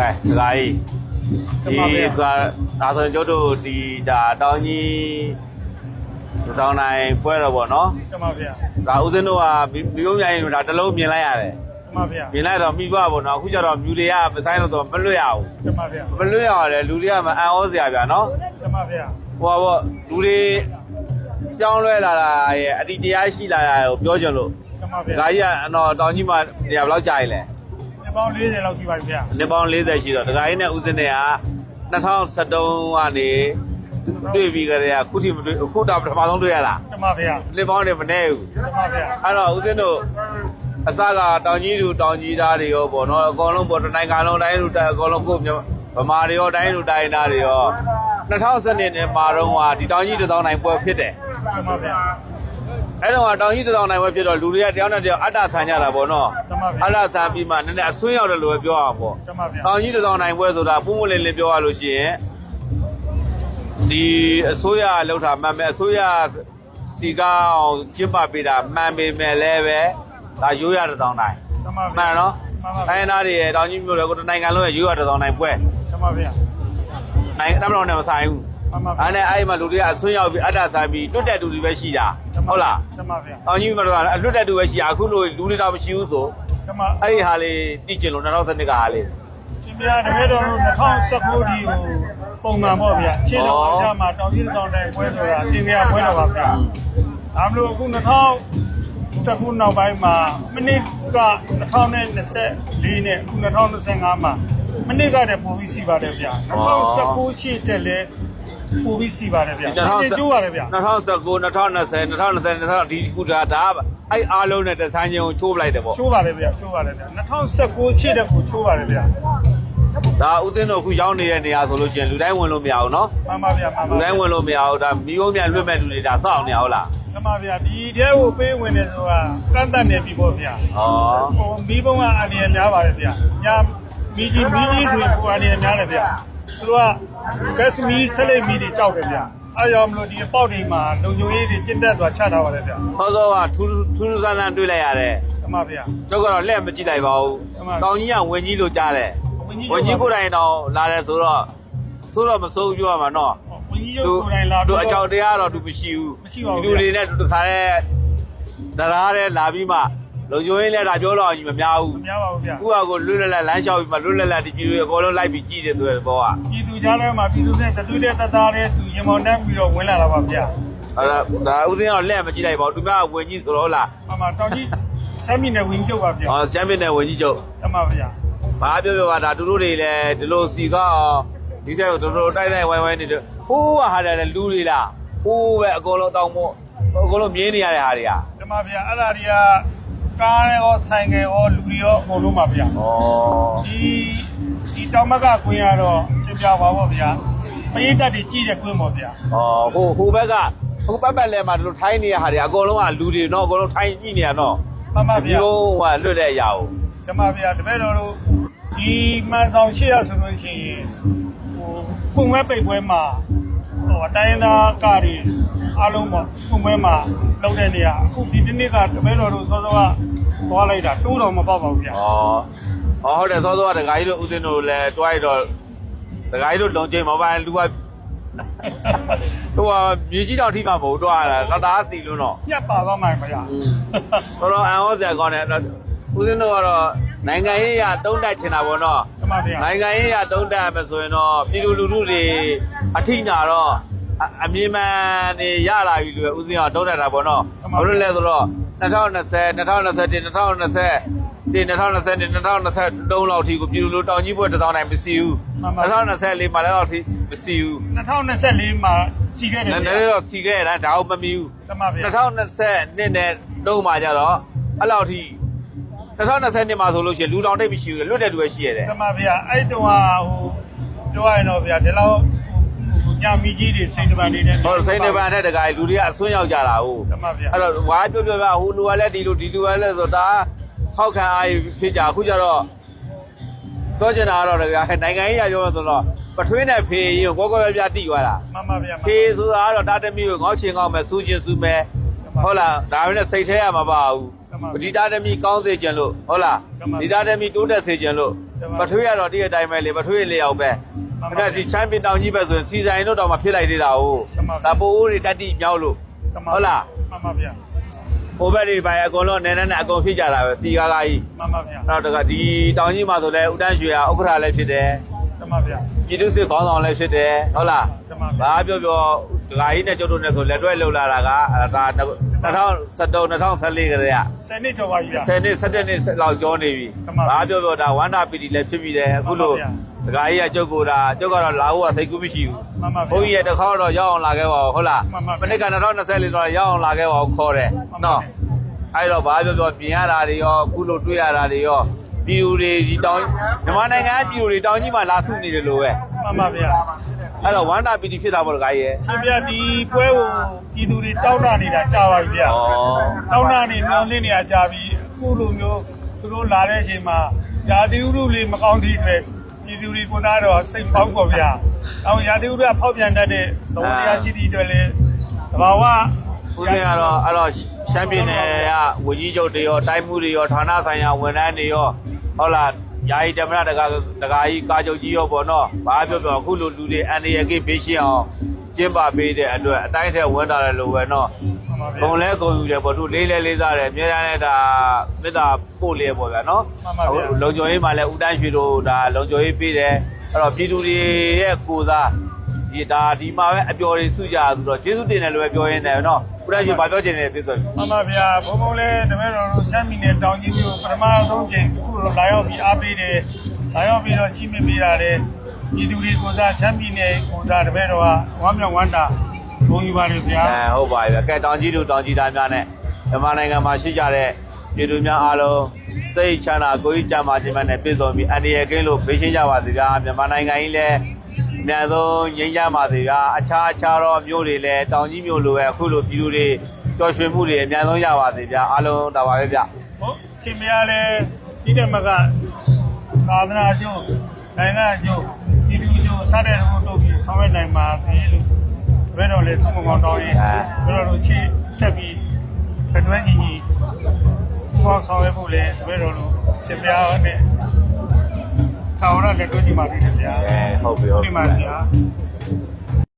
ကဲဒကာကြီးဒီကဒါဆိုရင်ကျုပ်တို့ဒီဒါတောင်းကြီးဒီဆောင်နိုင်ပွဲတော့ဗောနော်တမဗျာဒါဦးစင်းတို့ကမိဘမြိုင်ဒါတစ်လုံးမြင်လိုက်ရတယ်တမဗျာမြင်လိုက်တော့မိဘဗောနော်အခုကျတော့မြူတွေကမဆိုင်လို့ဆိုမလွတ်ရဘူးတမဗျာမလွတ်ရရတယ်လူတွေကမအံ့ဩစရာဗျာနော်တမဗျာဟိုပါဗောလူတွေကြောင်းလွဲလာတာရဲ့အတ္တိတရားရှိလာတာကိုပြောချင်လို့တမဒဗျာကာကြီးကအတော့တောင်းကြီးမှာနေရာဘယ်လောက်ကြာရလဲ ဒီပေါင်း40လောက်ရှိပါပြီဗျာနှစ်ပေါင်း40ရှိတော့ဒကာကြီးနဲ့ဦးစင်းနဲ့က2013ကနေတွေ့ပြီးကြတဲ့ခုထိမတွေ့အခုတော့ပထမဆုံးတွေ့ရတာတမဗျာနှစ်ပေါင်းတွေမနေဘူးတမဗျာအဲ့တော့ဦးစင်းတို့အစကတောင်ကြီးသူတောင်ကြီးသားတွေရောပေါ့နော်အကုန်လုံးပေါ့တစ်နိုင်ငံလုံးတိုင်းလူတိုင်းအကုန်လုံးကိုယ့်မြန်မာဗမာတွေရောတိုင်းလူတိုင်းသားတွေရော2012နှစ်မှာတော့ဟာဒီတောင်ကြီးတစ်သောင်းနိုင်ပွဲဖြစ်တယ်တမဗျာ အဲ့တော့တောင်ကြီးတစ်သောင်းနိုင်ပွဲဖြစ်တော့လူတွေကတယောက်နဲ့တယောက်အတ္တဆန်ကြတာပေါ့နော်တမဗျာအတ္တဆန်ပြီးမှနည်းနည်းအဆွေးရောက်တယ်လို့ပဲပြောအောင်ပေါ့တမဗျာတောင်ကြီးတစ်စောင်းနိုင်ပွဲဆိုတာပုံမလင်းလင်းပြောရလို့ရှိရင်ဒီအစိုးရလှုပ်တာမှန်မယ်အစိုးရစီကောင်းကျင်းပပေးတာမှန်ပေမဲ့လည်းပဲဒါရိုးရတစ်စောင်းနိုင်တမဗျာမှန်နော်မှန်ပါဗျာတိုင်းနာတွေရဲ့တောင်ကြီးမြို့တွေကိုတစ်နိုင်ငံလုံးရဲ့ရိုးရတစ်စောင်းနိုင်ပွဲတမဗျာနိုင်တမတော်နဲ့မဆိုင်ဘူး မှန်ပါအဲ့နဲ့အဲ့ဒီမှာလူတွေကအဆွေးရောက်ပြီးအတ္တဆိုင်ပြီးတွတ်တက်တူတွေပဲရှိတာဟုတ်လားတမဗျာတောင်ကြီးမြို့တော့အလွတ်တက်တူပဲရှိတာအခုလိုလူတွေတော့မရှိဘူးဆိုတမအဲ့ဒီဟာလေးသိကျင်လို့2012ကဟာလေးရှင်ပြတကယ်တော့2019ဒီကိုပုံမှန်ပေါ့ဗျာခြေတော်အရှာမှာတောင်ကြီးဆောင်တိုင်းပွဲဆိုတာတင်ပြပွဲတော်ပါဗျာဒါမလို့အခု2019နောက်ပိုင်းမှာမိနစ်က2024နဲ့အခု2025မှာမိနစ်ကတည်းပိုပြီးစီပါတယ်ဗျာ2019ရှိတဲ့လေ ပိုပြီးစီပါတယ်ဗျာဒီကျိုးပါတယ်ဗျာ 2019 2020 2020 2020ဒီခုဒါဒါအဲ့အားလုံးနဲ့တဆန်းချင်းကိုချိုးပလိုက်တယ်ပေါ့ ချိုးပါတယ်ဗျာချိုးပါတယ်ဗျာ2019ရှိတဲ့ကိုချိုးပါတယ်ဗျာ ဒါဦးသိန်းတို့အခုရောက်နေတဲ့နေရာဆိုလို့ရှိရင်လူတိုင်းဝင်လို့မရဘူးเนาะ မှန်ပါဗျာမှန် လူ ပါ တိုင်းဝင်လို့မရဘူးဒါမိဘမြန်လွတ်မဲ့လူတွေဒါစောင့်နေဟုတ်လား မှန်ပါဗျာဒီတဲကိုပေးဝင်နေဆိုတာကန့်တတ်နေပြီပေါ့ဗျာ ဩ ဟိုမီးပုံးကအန်ရများပါတယ်ဗျာညာမီးကြီးမီးကြီးဆိုရင်ကိုအန်ရများတယ်ဗျာ သူတို့ကဂက်စမီဆက်လက်မီတွေတောက်တယ်ဗျအဲကြောင့်မလို့ဒီပေါက်တွေမှာလုံခြုံရေးတွေကျင့်တတ်စွာချထားပါတယ်ဗျဟောစောကထူးထူးဆန်းဆန်းတွေ့လိုက်ရတယ်အမှန်ဗျကျောက်ကတော့လက်မကြည့်လိုက်ပါဘူးတောင်ကြီးကဝင်ကြီးလို့ကြားတယ်ဝင်ကြီးကိုယ်တိုင်တော့လာတယ်ဆိုတော့ဆိုတော့မစိုးပြောရမှာနော်ဝင်ကြီးကိုယ်တိုင်လာတော့အကြောက်တရားတော့သူမရှိဘူးမရှိပါဘူးလူတွေနဲ့တခါတည်းတရားတဲ့လာပြီးမှ လုံချိုးရင်းလဲဒါပြောတော့ကြီးမများဘူးမများပါဘူးဗျာခုကကိုလွတ်လပ်လပ်လမ်းလျှောက်ပြီးမှလွတ်လပ်လပ်ဒီပြည်တွေအကုန်လုံးလိုက်ပြီးကြည့်တယ်ဆိုတဲ့ဘောကပြည်သူကြားထဲမှာပြည်သူနဲ့တသွေးတဲ့တသားတဲ့သူရင်မောင်နှံပြီးတော့ဝင်လာတာပါဗျာအဲ့ဒါဒါဦးသိန်းကတော့လက်မကြည့်လိုက်ပါဘူးသူများကဝင်ကြီးဆိုတော့ဟုတ်လားမှန်ပါတောင်ကြီးဆမ်းမီနဲ့ဝင်ကျုပ်ပါဗျာဟောချမ်းပင်းနဲ့ဝင်ကြီးချုပ်မှန်ပါဗျာဘာပြောပြောပါဒါသူတို့တွေလည်းဒီလိုစီကအောင်ဒီဆက်ကိုတို့တို့တိုက်တိုက်ဝိုင်းဝိုင်းနေတယ်ဟိုးကဟာတယ်လေလူတွေလားဟိုးပဲအကုန်လုံးတောင်းမို့အကုန်လုံးမြင်းနေရတဲ့ဟာတွေကဒီမှာဗျာအဲ့ဒါတွေက ကားရောဆိုင်ကယ်ရောလူတွေရောအကုန်လုံးပါဗျာဩဒီဒီတောင်မကကွင်းကတော့ချင်ပြပါပေါ့ဗျာပရိသတ်တွေကြည့်တဲ့ကွင်းပေါ့ဗျာဩဟိုဟိုဘက်ကဟိုပတ်ပတ်လဲမှာတို့ထိုင်းနေရဟာတွေအကုန်လုံးကလူတွေနော်အကုန်လုံးထိုင်းကြည့်နေရနော်မှန်ပါဒီဗျာလိုဟိုကလွတ်တဲ့အရာကိုဒီမှာဗျာတပည့်တော်တို့ဒီမှန်ဆောင်ရှိရဆိုလို့ရှိရင်ဟိုကွန်ဝဲပိတ်ပွဲမှာဟိုအတိုင်းသားကားတွေ အားလုံးပေါ့ကွန်ဝဲမှာလောက်တဲ့နေရာအခုဒီတစ်နေ့ကတပည့်တော်တို့စောစောကသွားလိုက်တာတိုးတော်မပေါက်ပါဘူးဗျာဩဩဟုတ်တယ်စောစောကဒကာကြီးတို့ဦးစင်းတို့လည်းတွားရတော့ဒကာကြီးတို့လုံချိန်မပိုင်လူကဟိုကမြေကြီးတောင်ထိမှမဟုတ်တွားရတာတော့ဒါအတီလို့တော့ညက်ပါသွားမှာဗျာတော်တော်အံ့ဩစရာကောင်းတယ်ဦးစင်းတို့ကတော့နိုင်ငံရေးရတုံးတက်ချင်တာပေါ့နော်ဒီမှာဗျာနိုင်ငံရေးရတုံးတက်ရမယ်ဆိုရင်တော့ပြည်သူလူထုတွေအထိနာတော့ အအမြင်မှန်နေရလာပြီလို့ဦးစင်းကတုံးတက်တာပေါ့နော်ဘာလို့လဲဆိုတော့2020 2021 2020ဒီ2020 2023လောက်ထိကိုပြည်သူလူတောင်ကြီးဘွဲတစ်သောင်းတိုင်းမရှိဘူး2024မှာလည်းတော့ထိမရှိဘူး2024မှာစီခဲ့တယ်နည်းနဗျာည်းတော့စီခဲ့ရတာဒါအောင်မမီဘူးဒီမှာဗျာ2020နှစ်နဲ့တုံးမှာကြတော့အဲ့လောက်ထိ2020နှစ်မှာဆိုလို့ရှိရင်လူတောင်တိတ်မရှိဘူးလေလွတ်တဲ့သူပဲရှိရတယ်တမဗျာအဲ့တုန်းကဟိုပြောရရင်တော့ဗျာဒီလောက်ဟို ညမီကြီးတွေစိန်တပန်တွေနဲ့ဟောစိန်နေပန်တဲ့တကားလူတွေကအဆွန်းရောက်ကြတာဟုတ်တမဗျာအဲ့တော့ဝါပြောပြောပြဟိုလူကလည်းဒီလူဒီလူကလည်းဆိုတာဟောက်ခံအားရဖြစ်ကြအခုကျတော့ပြောချင်တာကတော့တကားနိုင်ငံရေးရပြောမှဆိုတော့ပထွေးနဲ့ဖေးရင်ကိုကိုပဲပြတိသွားတာမမဗျာဖေးဆိုတာကတော့တာတမီကိုငေါ့ချင်ကောင်းမယ်စူးချင်စူးမယ်ဟုတ်လားဒါပဲနဲ့စိတ်ထဲရမှာပါဘူးဒီတာတမီကောင်းစေချင်လို့ဟုတ်လားဒီတာတမီတိုးတက်စေချင်လို့ပထွေးကတော့တည့်အတိုင်းပဲလေပထွေးလေးအောင်ပဲ အဲ့ဒါဒီချမ်းပီတောင်ကြီးပဲဆိုရင်စီဆိုင်တို့တော့မှဖြစ်လိုက်သေးတာဟုတ်ဒါပိုးအိုးတွေတက်တိမြောက်လို့ဟုတ်လားမှန်ပါဗျာဟိုဘက်တွေပိုင်းအကုန်လုံးနဲနဲနဲ့အကုန်ဖြစ်ကြတာပဲစီကားကားကြီးမှန်ပါဗျာအဲ့တော့ဒီတောင်ကြီးမှာဆိုလဲဦးတန်းရွှေကဥက္ကဋ္ဌလည်းဖြစ်တယ်မှန်ပါဗျာပြည်သူ့စစ်ခေါင်းဆောင်လည်းဖြစ်တယ်ဟုတ်လားတမန်ဘာပြောပြောဒကာကြီးနဲ့ကျုပ်တို့နဲ့ဆိုလက်တွဲလှုပ်လာတာကအဲဒါ2013 2014ကတည်းကဆယ်နှစ်ကျော်ပါပြီလား10နှစ်17နှစ်လောက်ကျော်နေပြီတမန်ဘာပြောပြောဒါဝန္တာပီတီလည်းဖြစ်ပြီးတယ်အခုလို့မှန် ဒကာကြီးကကျုပ်ကိုဒါကျုပ်ကတော့လာဖို့ကစိတ်ကူးမရှိဘူးမှန်ပါဗျာဘုန်းကြီးရဲ့တစ်ခေါက်တော့ရောက်အောင်လာခဲ့ပါဦးဟုတ်လားမှန်ပါဗျာမနစ်က2024တော့ရောက်အောင်လာခဲ့ပါဦးခေါ်တယ်မှန်ပါနော်ဗျာအဲ့တော့ဘာပြောပြောပြင်ရတာတွေရောအခုလို့တွေ့ရတာတွေရောပြည်သူတွေဒီတောင်မြန်မာနိုင်ငံကပြည်သူတွေတောင်ကြီးမှာလာစုနေတယ်လို့ပဲမှန်ပါဗျာအဲ့တော့ဝန္တာပီတီဖြစ်တာပေါ့ဒကာကြီးရဲ့ရှင်ဗျာဒီပွဲကိုပြည်သူတွေတောင်းတနေတာကြာပါပြီဗျာဩတောင်းတနေမျောလင်းနေတာကြာပြီအခုလိုမျိုးသူတို့လာတဲ့အချိန်မှာယာတိဥရုလေးမကောင်းသည့်အတွက် ပြည်သူတွေကိုသားတော့စိတ်ပေါက်ပေါ့ဗျာ။အောင်ယာတိဥရုကဖောက်ပြန်တတ်တဲ့သဘောတရားရှိသည့်အတွက်လည်းသဘာဝဦးဇင်းကတော့အဲ့တော့ရှမ်းပြည်နယ်ကဝကြီးချုပ်တွေရောတိုင်းမှုတွေရောဌာနဆိုင်ရာဝန်ထမ်းတွေရောဟုတ်လားယာယီဓမ္မရတကာတကာကြီးကာချုပ်ကြီးရောပေါ့နော်ဘာပြောပြောအခုလိုလူတွေအန်ဒီရကိဘေးရှင်းအောင်ကျင်းပပေးတဲ့အတွက်အတိုင်းထက်ဝန်တာတယ်လို့ပဲနော် မှန်ပါဗျာဂုံလဲဂုံယူတယ်ပေါ့သူလေးလဲလေးစားတယ်အများအားနဲ့ဒါမေတ္တာပို့လေပေါ့ဗျာနော်မှန်ပါဗျာအခုလုံခြုံရေးမှာလည်းဦးတန်းရွှေတို့ဒါလုံခြုံရေးပေးတယ်အဲ့တော့ပြည်သူတွေရဲ့ကိုယ်စားဒီဒါဒီမှာပဲအပျော်တွေစုကြဆိုတော့ကျေးဇူးတင်တယ်လို့ပဲပြောရင်းတယ်နော်ဦးတန်းရွှေဘာပြောချင်တယ်ဖြစ်ဆိုမှန်ပါဗျာဘုံဘုံလည်းတပည့်တော်တို့ချမ်းမီနဲ့တောင်ကြီးမျိုးပထမဆုံးချိန်အခုတော့လာရောက်ပြီးအားပေးတယ်လာရောက်ပြီးတော့ကြီးမြင့်ပေးရတယ်ပြည်သူတွေကိုစားချမ်းမီနဲ့ကိုစားတပည့်တော်ကဝမ်းမြောက်ဝမ်းသာ ဘုံယူပါတယ်ဗျာအဲဟုတ်ပါပြီဗျကဲတောင်ကြီးတို့တောင်ကြီးသားများနဲ့မြန်မာနိုင်ငံမှာရှိကြတဲ့ပြည်သူများအားလုံးစိတ်ချမ်းသာကိုယ်ကြီးကြမ်းပါခြင်းနဲ့ပြည့်စုံပြီးအန္တရာယ်ကင်းလို့ဖေးရှင်းကြပါစေဗျာမြန်မာနိုင်ငံကြီးလည်းအများဆုံးငြိမ်းချမ်းပါစေဗျာအခြားအခြားသောမျိုးတွေလည်းတောင်ကြီးမျိုးလိုပဲအခုလိုပြည်သူတွေပျော်ရွှင်မှုတွေအများဆုံးရပါစေဗျာအားလုံးဒါပါပဲဗျဟုတ်ချင်းမရလဲဒီတဲ့မကသာသနာကျိုးနိုင်ငံကျိုးဒီလူကျိုးစတဲ့ဟိုတို့ပြီးဆောင်းရနိုင်ပါသေးလို့ ဘယ်တော့လဲဆုံးမကောင်းတော့ရင်ဘယ်တော့လို့ချစ်ဆက်ပြီးအတွင်းကြီးကြီးဘောင်းဆောင်ရဖို့လဲဘယ်တော့လို့ချင်းမရနဲ့ထာဝရလက်တွဲကြီးမှာနေတယ်ဗျာအဲဟုတ်ပြီဟုတ်ဒီပြီမှာဗျာ